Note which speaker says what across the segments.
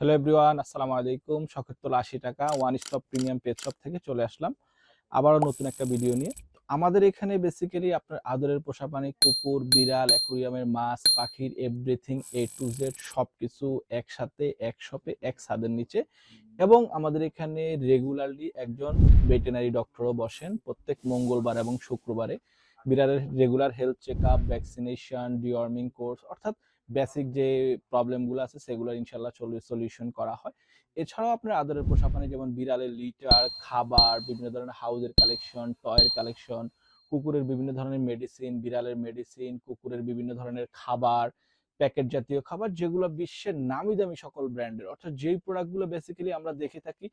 Speaker 1: Hello everyone আসসালামু আলাইকুম। শখের আশি টাকা one stop premium page shop থেকে চলে আসলাম। আবারও নতুন একটা ভিডিও নিয়ে। আমাদের এখানে বেসিক্যালি আপনার আদরের পোষা প্রাণী কুকুর, বিড়াল, অ্যাকুরিয়ামের মাছ, পাখির এভরিথিং এ টু জেড সব কিছু একসাথে, এক শপে এক ছাদের নিচে। এবং আমাদের এখানে রেগুলারলি একজন ভেটেনারি ডক্টরও বসেন প্রত্যেক মঙ্গলবার এবং শুক্রবারে। বিড়ালের regular health check up vaccination deworming course অর্থাৎ বেসিক যে প্রবলেমগুলো আছে সেগুলো ইনশাল্লাহ সলিউশন করা হয়। এছাড়াও আপনার আদরের পোষা প্রাণী যেমন বিড়ালের লিটার খাবার, বিভিন্ন ধরনের হাউজের কালেকশন টয়ের কালেকশন কুকুরের বিভিন্ন ধরনের মেডিসিন বিড়ালের মেডিসিন কুকুরের বিভিন্ন ধরনের খাবার প্যাকেট জাতীয় খাবার, যেগুলো বিশ্বের নামি দামি সকল ব্র্যান্ডের অর্থাৎ যেই প্রোডাক্টগুলো বেসিক্যালি আমরা দেখে থাকি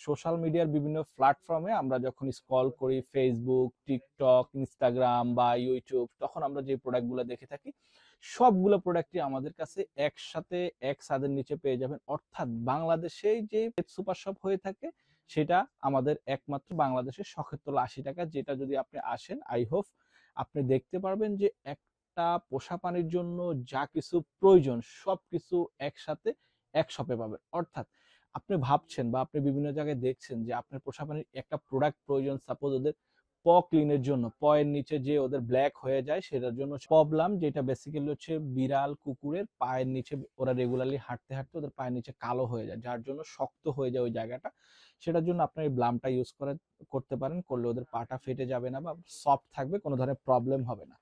Speaker 1: সোশ্যাল মিডিয়ার বিভিন্ন প্ল্যাটফর্মে আমরা যখন স্ক্রল করি ফেসবুক টিকটক ইনস্টাগ্রাম বা ইউটিউব তখন আমরা যে প্রোডাক্টগুলো দেখে থাকি সবগুলো প্রোডাক্টই আমাদের কাছে একসাথে, এক ছাদের নিচে পেয়ে যাবেন। অর্থাৎ বাংলাদেশেই যে সুপার শপ হয়ে থাকে, সেটা আমাদের একমাত্র বাংলাদেশের শখের তোলা আশি টাকা। যেটা যদি আপনি আসেন আই হোপ আপনি দেখতে পারবেন যে একটা পোষা পানির জন্য যা কিছু প্রয়োজন, সব কিছু একসাথে এক শপে পাবেন। অর্থাৎ আপনি ভাবছেন বা আপনি বিভিন্ন জায়গায় দেখছেন যে আপনার পোষা পানির একটা প্রোডাক্ট প্রয়োজন সাপোজ ওদের প ক্লিনের জন্য। প এর নিচে যে ওদের ব্ল্যাক হয়ে যায়, সেটার জন্য প্রবলেম যেটা বেসিক্যালি হচ্ছে বিড়াল, কুকুরের পায়ের নিচে ওরা রেগুলারলি হাঁটতে হাঁটতে ওদের পায়ের নিচে কালো হয়ে যায়, যার জন্য শক্ত হয়ে যায় ওই জায়গাটা। সেটার জন্য আপনার এই ব্লামটা ইউজ করে, করতে পারেন, করলে ওদের পাটা ফেটে যাবে না বা সফট থাকবে, কোনো ধরনের প্রবলেম হবে না।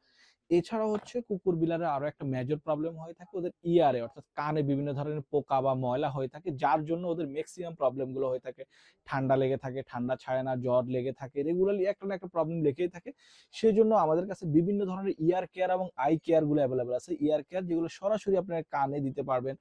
Speaker 1: এছাড়াও হচ্ছে কুকুর বিলারের আরও একটা মেজর প্রবলেম হয়ে থাকে ওদের ইয়ারে অর্থাৎ কানে বিভিন্ন ধরনের পোকা বা ময়লা হয়ে থাকে, যার জন্য ওদের ম্যাক্সিমাম প্রবলেমগুলো হয়ে থাকে। ঠান্ডা লেগে থাকে, ঠান্ডা ছায় না, জ্বর লেগে থাকে রেগুলারলি একটা না একটা প্রবলেম লেগেই থাকে। সেই জন্য আমাদের কাছে বিভিন্ন ধরনের ইয়ার কেয়ার এবং আই কেয়ারগুলো অ্যাভেলেবেল আছে। ইয়ার কেয়ার যেগুলো সরাসরি আপনার কানে দিতে পারবেন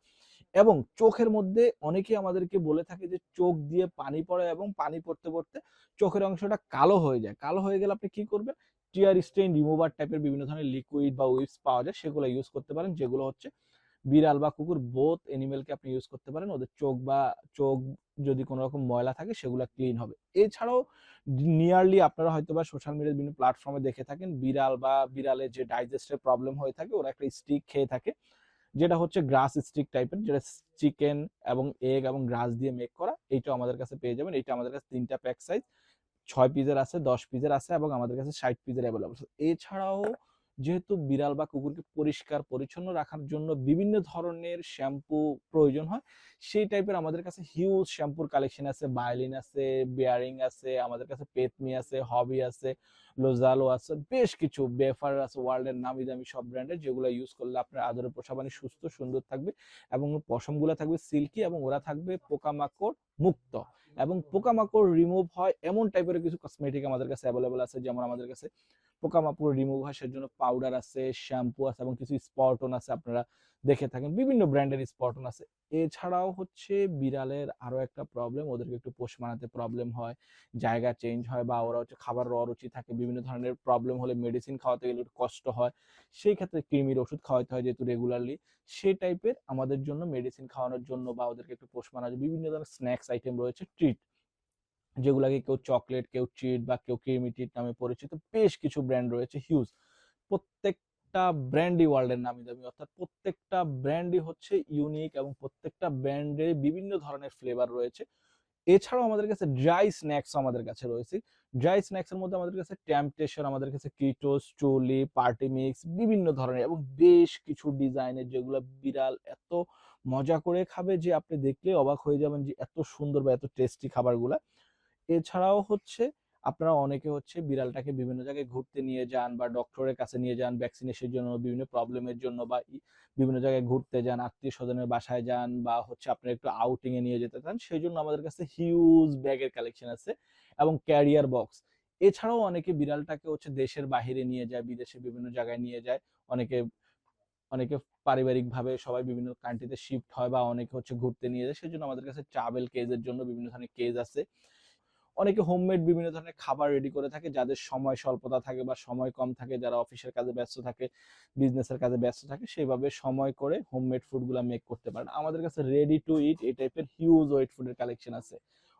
Speaker 1: এবং চোখের মধ্যে অনেকেই আমাদেরকে বলে থাকে যে চোখ দিয়ে পানি পড়ে এবং পানি পড়তে পড়তে চোখের অংশটা কালো হয়ে যায়। কালো হয়ে গেলে আপনি কি করবেন? টিয়ার স্টেইন রিমুভার টাইপের বিভিন্ন ধরনের লিকুইড বা উইপস পাওয়া যায়, সেগুলো ইউজ করতে পারেন, যেগুলো হচ্ছে বিড়াল বা কুকুর বোথ এনিমেলকে আপনি ইউজ করতে পারেন। ওদের চোখ বা চোখ যদি কোনো রকম ময়লা থাকে, সেগুলো ক্লিন হবে। এছাড়াও নিয়ারলি আপনারা হয়তো বা সোশ্যাল মিডিয়ার বিভিন্ন প্ল্যাটফর্মে দেখে থাকেন, বিড়াল বা বিড়ালের যে ডাইজেস্টের প্রবলেম হয়ে থাকে, ওরা একটা স্টিক খেয়ে থাকে, যেটা হচ্ছে গ্রাস স্টিক টাইপের যেটা চিকেন এবং এগ এবং গ্রাস দিয়ে মেক করা, এইটাও আমাদের কাছে পেয়ে যাবেন। এটা আমাদের কাছে তিনটা প্যাক সাইজ ছয় পিসের আছে, দশ পিসের আছে এবং আমাদের কাছে ষাট পিসের অ্যাভেলেবল আছে এছাড়াও যেহেতু বিড়াল বা কুকুরকে পরিষ্কার, পরিচ্ছন্ন রাখার জন্য বিভিন্ন ধরনের শ্যাম্পু প্রয়োজন হয়, সেই টাইপের আমাদের কাছে হিউজ শ্যাম্পুর কালেকশন আছে। বায়োলিন আছে বিয়ারিং আছে, আমাদের কাছে পেতমি আছে হবি আছে লোজালো আছে, বেশ কিছু বেফার আছে ওয়ার্ল্ডের নামি দামি সব ব্র্যান্ডের যেগুলো ইউজ করলে আপনার আদরের পোষাবানি সুস্থ, সুন্দর থাকবে এবং পশমগুলো থাকবে সিল্কি এবং ওরা থাকবে পোকামাকড় মুক্ত। এবং পোকামাকড় রিমুভ হয় এমন টাইপের কিছু কসমেটিক আমাদের কাছে অ্যাভেলেবেল আছে যেমন আমাদের কাছে পোকামাকড় রিমুভ হয় সেজন্য পাউডার আছে শ্যাম্পু আছে এবং কিছু স্পটন আছে আপনারা দেখে থাকেন। বিভিন্ন ব্র্যান্ডের স্পটন আছে। এছাড়াও হচ্ছে বিড়ালের আরও একটা প্রবলেম ওদেরকে একটু পোষ মানাতে প্রবলেম হয়, জায়গা চেঞ্জ হয় বা ওরা হচ্ছে খাবার অরুচি থাকে, বিভিন্ন ধরনের প্রবলেম হলে মেডিসিন খাওয়াতে গেলে একটু কষ্ট হয়। সেই ক্ষেত্রে কৃমির ওষুধ খাওয়াতে হয় যেহেতু রেগুলারলি সেই টাইপের আমাদের জন্য মেডিসিন খাওয়ানোর জন্য বা ওদেরকে একটু পোষ মানার বিভিন্ন ধরনের স্ন্যাক্স আইটেম রয়েছে ট্রিট যেগুলাকে কেউ চকলেট, কেউ চিট বা কেউ ক্রিমি ট্রিট নামে পরিচিত, বেশ কিছু ব্র্যান্ড রয়েছে হিউজ প্রত্যেকটা ব্র্যান্ডই ওয়ার্ল্ডের নামি দামি, অর্থাৎ প্রত্যেকটা ব্র্যান্ডই হচ্ছে ইউনিক এবং প্রত্যেকটা ব্র্যান্ডে বিভিন্ন ধরনের ফ্লেভার রয়েছে। এছাড়াও আমাদের কাছে ড্রাই স্ন্যাক্স আমাদের কাছে রয়েছে। ড্রাই স্ন্যাক্সের মধ্যে আমাদের কাছে ট্যাম্পটেশন আমাদের কাছে কিটোস চুলি পার্টি মিক্স বিভিন্ন ধরনের এবং বেশ কিছু ডিজাইনের যেগুলো বিড়াল এত মজা করে খাবে যে আপনি দেখলে অবাক হয়ে যাবেন যে এত সুন্দর বা এত টেস্টি খাবারগুলা। এছাড়াও হচ্ছে আপনারা অনেকে হচ্ছে বিড়ালটাকে বিভিন্ন জায়গায় ঘুরতে নিয়ে যান বা ডক্টরের কাছে নিয়ে যান ভ্যাকসিনেশনের জন্য, বিভিন্ন প্রবলেমের জন্য বা বিভিন্ন জায়গায় ঘুরতে যান আত্মীয় স্বজনের বাসায় যান বা হচ্ছে আপনারা একটু আউটিং এ নিয়ে যেতে চান সেই জন্য আমাদের কাছে হিউজ ব্যাগের কালেকশন আছে এবং ক্যারিয়ার বক্স এছাড়াও অনেকে বিড়ালটাকে হচ্ছে দেশের বাহিরে নিয়ে যায়, বিদেশে বিভিন্ন জায়গায় নিয়ে যায়, অনেকে অনেকে পারিবারিক ভাবে সবাই বিভিন্ন কান্ট্রিতে শিফট হয় বা অনেকে হচ্ছে ঘুরতে নিয়ে যায় সেই জন্য আমাদের কাছে ট্রাভেল কেজের জন্য বিভিন্ন ধরনের কেজ আছে। অনেকে হোমমেড বিভিন্ন ধরনের খাবার রেডি করে থাকে, যাদের সময় স্বল্পতা থাকে বা সময় কম থাকে, যারা অফিসের কাজে ব্যস্ত থাকে বিজনেসের কাজে ব্যস্ত থাকে, সেইভাবে সময় করে হোমমেড ফুডগুলো মেক করতে পারেন। আমাদের কাছে রেডি টু ইট এই টাইপের হিউজ ওয়েট ফুডের কালেকশন আছে।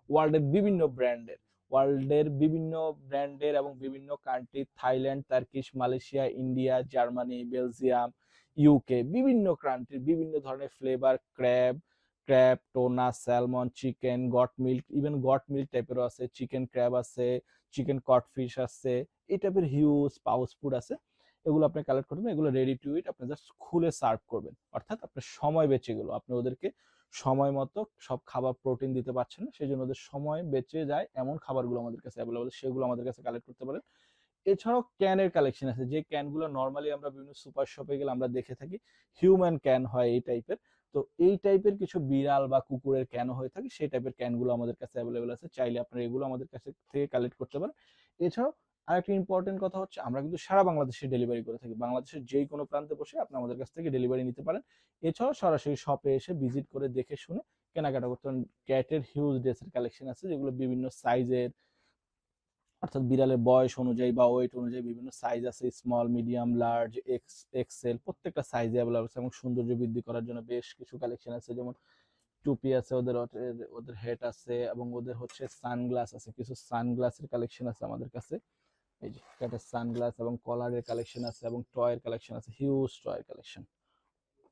Speaker 1: ওয়ার্ল্ডের বিভিন্ন ব্র্যান্ডের ওয়ার্ল্ডের বিভিন্ন ব্র্যান্ডের এবং বিভিন্ন country Thailand Turkish Malaysia India Germany Belgium UK বিভিন্ন কান্ট্রির বিভিন্ন ধরনের flavour crab crab, tuna, salmon, chicken, goat milk, even goat milk টাইপেরও আছে, চিকেন ক্র্যাব আছে, চিকেন কটফিশ আছে, এই টাইপের হিউজ পাউস ফুড আছে, এগুলো আপনি কালেক্ট করবেন, এগুলো রেডি টু ইট আপনি জাস্ট খুলে সার্ভ করবেন। অর্থাৎ আপনার সময় বেঁচে গেল। আপনি ওদেরকে সময় মতো সব খাবার প্রোটিন দিতে পারছেন না সেই জন্য ওদের সময় বেঁচে যায় এমন খাবারগুলো আমাদের কাছে অ্যাভেলেবল সেগুলো আমাদের কাছে কালেক্ট করতে পারেন। এছাড়াও ক্যানের কালেকশন আছে, যে ক্যানগুলো নর্মালি আমরা বিভিন্ন সুপার শপে গেলে আমরা দেখে থাকি হিউম্যান ক্যান হয় এই টাইপের তো এই টাইপের কিছু বিড়াল বা কুকুরের ক্যান হয়ে থাকে, সেই টাইপের ক্যানগুলো আমাদের কাছে অ্যাভেলেবেল আছে। চাইলে আপনারা এগুলো আমাদের কাছে থেকে কালেক্ট করতে পারেন। এছাড়াও আরেকটা ইম্পর্টেন্ট কথা হচ্ছে, আমরা কিন্তু সারা বাংলাদেশে ডেলিভারি করে থাকি। বাংলাদেশের যেই কোনো প্রান্তে বসে আপনি আমাদের কাছ থেকে ডেলিভারি নিতে পারেন। এছাড়াও সরাসরি শপে এসে ভিজিট করে দেখে শুনে কেনাকাটা করতে পারেন। ক্যাটের হিউজ ড্রেসের কালেকশন আছে, যেগুলো বিভিন্ন সাইজের অর্থাৎ বিড়ালের বয়স অনুযায়ী বা ওয়েট অনুযায়ী বিভিন্ন সাইজ আছে small medium large X XL প্রত্যেকটা সাইজে অ্যাভেলেবল আছে এবং সৌন্দর্য বৃদ্ধি করার জন্য বেশ কিছু কালেকশন আছে। যেমন টুপি আছে, ওদের ওদের- হেড আছে এবং ওদের হচ্ছে সানগ্লাস আছে। কিছু সানগ্লাসের কালেকশন আছে আমাদের কাছে। এই যে ক্যাটের সানগ্লাস এবং কলারের কালেকশন আছে এবং টয়ের কালেকশন আছে। হিউজ টয়ের কালেকশন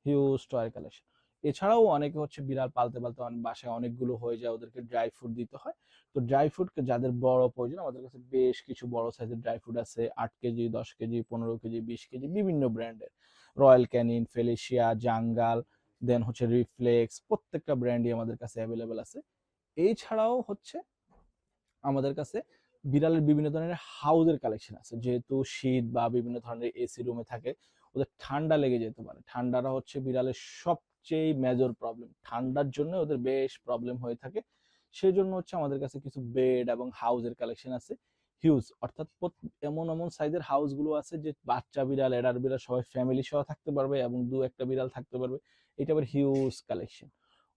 Speaker 1: হিউজ টয়ের কালেকশন এছাড়াও অনেকে হচ্ছে বিড়াল পালতে পালতে বাসায় অনেকগুলো হয়ে যায়, ওদেরকে ড্রাই ফ্রুট দিতে হয়। তো ড্রাই ফুড যাদের বড় প্রয়োজন, আমাদের কাছে বেশ কিছু বড় সাইজের ড্রাই ফ্রুট আছে। আট কেজি, দশ কেজি, পনেরো কেজি, বিশ কেজি বিভিন্ন ব্র্যান্ডের রয়্যাল ক্যানিন ফেলেশিয়া জাঙ্গাল দেন হচ্ছে রিফ্লেক্স প্রত্যেকটা ব্র্যান্ডই আমাদের কাছে অ্যাভেলেবেল আছে। এছাড়াও হচ্ছে আমাদের কাছে বিড়ালের বিভিন্ন ধরনের হাউজের কালেকশন আছে। যেহেতু শীত বা বিভিন্ন ধরনের এসি রুমে থাকে, ওদের ঠান্ডা লেগে যেতে পারে। ঠান্ডাটা হচ্ছে বিড়ালের সবচেয়ে মেজর প্রবলেম ঠান্ডার জন্য ওদের বেশ প্রবলেম হয়ে থাকে। সেই জন্য হচ্ছে আমাদের কাছে কিছু বেড এবং হাউসের কালেকশন আছে। হিউজ অর্থাৎ এমন এমন সাইজের হাউসগুলো আছে যে বাচ্চা বিড়াল, এডার বিড়াল, সবাই ফ্যামিলি সহ থাকতে পারবে এবং দু একটা বিড়াল থাকতে পারবে। এটা আবার হিউজ কালেকশন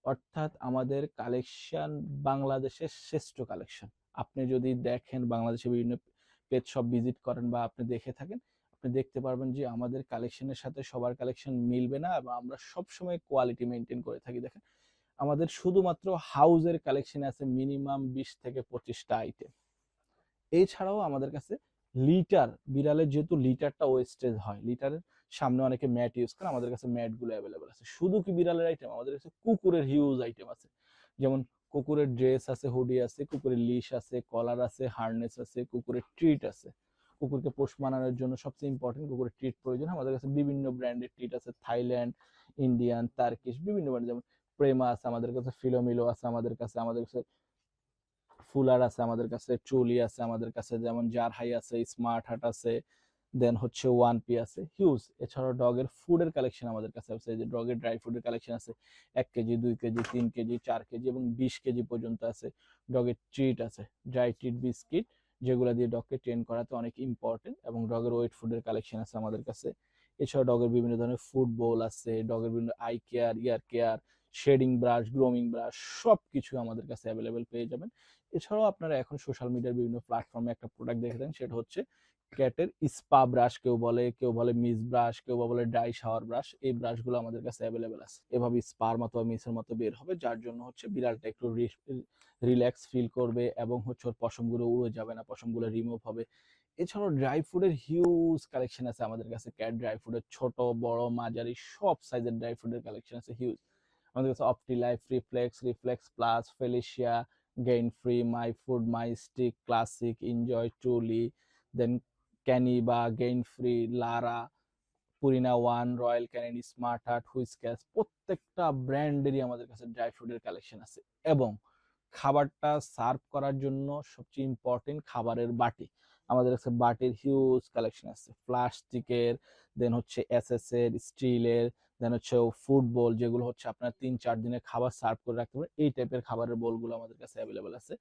Speaker 1: অর্থাৎ আমাদের কালেকশন বাংলাদেশের শ্রেষ্ঠ কালেকশন আপনি যদি দেখেন বাংলাদেশে বিভিন্ন পেট শপ ভিজিট করেন বা আপনি দেখে থাকেন আপনি দেখতে পারবেন যে আমাদের কালেকশনের সাথে সবার কালেকশন মিলবে না এবং আমরা সবসময় কোয়ালিটি মেনটেন করে থাকি। দেখেন, আমাদের শুধুমাত্র হাউজের কালেকশন আছে মিনিমাম বিশ থেকে পঁচিশটা আইটেম এছাড়াও আমাদের কাছে লিটার বিড়ালের যেহেতু লিটারটা ওয়েস্টেজ হয় লিটারের সামনে অনেকে ম্যাট ইউজ করে, আমাদের কাছে ম্যাটগুলো অ্যাভেলেবেল আছে। শুধু কি বিড়ালের আইটেম আমাদের কাছে কুকুরের হিউজ আইটেম আছে। যেমন কুকুরের ড্রেস আছে হুডি আছে, কুকুরের লিশ আছে কলার আছে হার্নেস আছে, কুকুরের ট্রিট আছে। কুকুরকে পোষ মানানোর জন্য সবচেয়ে ইম্পর্টেন্ট কুকুরের ট্রিট প্রয়োজন। আমাদের কাছে বিভিন্ন ব্র্যান্ডের ট্রিট আছে, থাইল্যান্ড, ইন্ডিয়ান, তার্কিশ, বিভিন্ন ব্র্যান্ড যেমন প্রেমা আছে আমাদের কাছে, ফিলোমিলো আছে আমাদের কাছে আমাদের কাছে ফুলার আছে আমাদের কাছে ট্রুলি আছে আমাদের কাছে, যেমন জারহাই আছে স্মার্ট হাট আছে দেন হচ্ছে ওয়ান পি আছে হিউজ এছাড়াও ডগের ফুডের কালেকশন আমাদের কাছে আছে যে ডগের ড্রাই ফুডের কালেকশন আছে, এক কেজি, দুই কেজি, তিন কেজি, চার কেজি এবং বিশ কেজি পর্যন্ত আছে। ডগের ট্রিট আছে ড্রাই ট্রিট বিস্কিট যেগুলো দিয়ে ডগকে ট্রেন করাতে অনেক ইম্পর্টেন্ট এবং ডগের ওয়েট ফুডের কালেকশন আছে আমাদের কাছে। এছাড়া ডগের বিভিন্ন ধরনের ফুড বোল আছে, ডগের বিভিন্ন eye care ear care shedding brush grooming brush সব কিছু আমাদের কাছে অ্যাভেলেবেল পেয়ে যাবেন। এছাড়াও আপনারা এখন সোশ্যাল মিডিয়ার বিভিন্ন প্ল্যাটফর্মে একটা প্রোডাক্ট দেখে দেন, সেটা হচ্ছে ক্যাটের স্পা ব্রাশ কেউ বলে কেউ বলে মিস ব্রাশ, কেউ বলে ড্রাই শাওয়ার ব্রাশ, এই ব্রাশগুলো আমাদের কাছে অ্যাভেলেবেল আছে। এভাবে স্পার মতো বা মিসের মতো বের হবে, যার জন্য হচ্ছে বিড়ালটা একটু রিল্যাক্স ফিল করবে এবং হচ্ছে ওর পশমগুলো উড়ে যাবে না, পশমগুলো রিমুভ হবে। এছাড়াও ড্রাই ফুডের হিউজ কালেকশন আছে আমাদের কাছে, ক্যাট ড্রাই ফুডের, ছোট, বড়, মাঝারি, সব সাইজের ড্রাই ফুডের কালেকশন আছে, হিউজ। আমাদের কাছে Optilife reflex reflex plus, Felicia, grain free, my food, my stick, classic, enjoy, truly, then canny বা grain free Lara, Purina one, Royal Canin smart heart Whiskas প্রত্যেকটা ব্র্যান্ডেরই আমাদের কাছে ড্রাই ফ্রুটের কালেকশন আছে। এবং খাবারটা সার্ভ করার জন্য সবচেয়ে ইম্পর্টেন্ট খাবারের বাটি। আমাদের কাছে বাটির হিউজ কালেকশন আছে। প্লাস্টিকের দেন হচ্ছে এসএস এর স্টিলের দেন হচ্ছে ফুটবল যেগুলো হচ্ছে আপনার তিন চার দিনের খাবার সার্ভ করে রাখতে পারেন। এই টাইপের খাবারের বোলগুলো আমাদের কাছে অ্যাভেলেবেল আছে।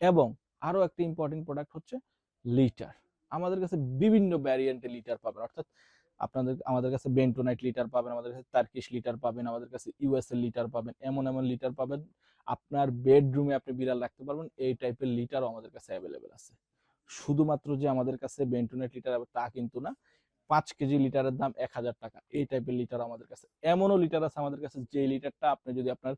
Speaker 1: এবং আরও একটা ইম্পর্টেন্ট প্রোডাক্ট হচ্ছে লিটার আমাদের কাছে বিভিন্ন ভ্যারিয়েন্টের লিটার পাবেন। অর্থাৎ আপনাদের, আমাদের কাছে বেন্টোনাইট লিটার পাবেন, আমাদের কাছে তার্কিশ লিটার পাবেন, আমাদের কাছে ইউএস এর লিটার পাবেন, এমন এমন লিটার পাবেন, আপনার বেডরুমে আপনি বিড়াল রাখতে পারবেন, এই টাইপের লিটারও আমাদের কাছে অ্যাভেলেবেল আছে। শুধুমাত্র যে আমাদের কাছে বেন্টোনাইট লিটার তা কিন্তু না, পাঁচ কেজি লিটারের দাম এক হাজার টাকা, এই টাইপের লিটার আমাদের কাছে। এমনও লিটার আছে আমাদের কাছে, যে লিটারটা আপনি যদি আপনার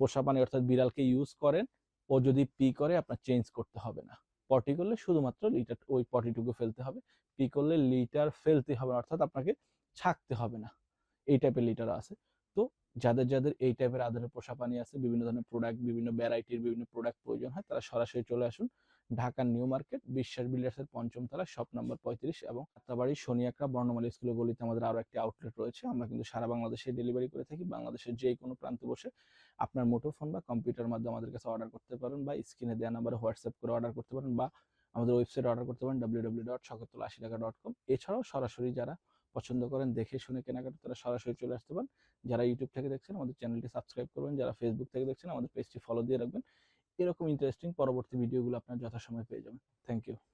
Speaker 1: পোষা পানি অর্থাৎ বিড়ালকে ইউজ করেন, ও যদি পি করে, আপনার চেঞ্জ করতে হবে না। পটি করলে শুধুমাত্র লিটার ওই পটিটুকু ফেলতে হবে। পি করলে লিটার ফেলতে হবে অর্থাৎ আপনাকে ছাকতে হবে না। এই টাইপের লিটার আছে। তো যাদের যাদের এই টাইপের আদরের পোষা পানি আছে, বিভিন্ন ধরনের প্রোডাক্ট বিভিন্ন ভ্যারাইটির বিভিন্ন প্রোডাক্ট প্রয়োজন হয়, তারা সরাসরি চলে আসুন। ঢাকার নিউ মার্কেট, বিশ্বাস বিল্ডার্সের পঞ্চম তলা, শপ নম্বর পঁয়ত্রিশ এবং যাত্রাবাড়ি শনিয়াকড়া বর্ণমালী স্কুলের গলিতে আমাদের আরও একটি আউটলেট রয়েছে। আমরা কিন্তু সারা বাংলাদেশে ডেলিভারি করে থাকি। বাংলাদেশের যে কোনো প্রান্তে বসে আপনার মুঠোফোন বা কম্পিউটার মাধ্যমে আমাদের কাছে অর্ডার করতে পারেন বা স্ক্রিনে দেওয়া নাম্বারে হোয়াটসঅ্যাপ করে অর্ডার করতে পারেন বা আমাদের ওয়েবসাইটে অর্ডার করতে পারেন ডাব্লিউ ডাব্লিউ ডট শকরতলা আশি টাকা ডট কম এছাড়াও সরাসরি যারা পছন্দ করেন, দেখে শুনে কেনাকাটা তারা সরাসরি চলে আসতে পারেন। যারা ইউটিউব থেকে দেখছেন, আমাদের চ্যানেলটি সাবস্ক্রাইব করবেন। যারা ফেসবুক থেকে দেখছেন, আমাদের পেজটি ফলো দিয়ে রাখবেন। এরকম ইন্টারেস্টিং পরবর্তী ভিডিওগুলো আপনার যথাসময়ে পেয়ে যাবেন। Thank you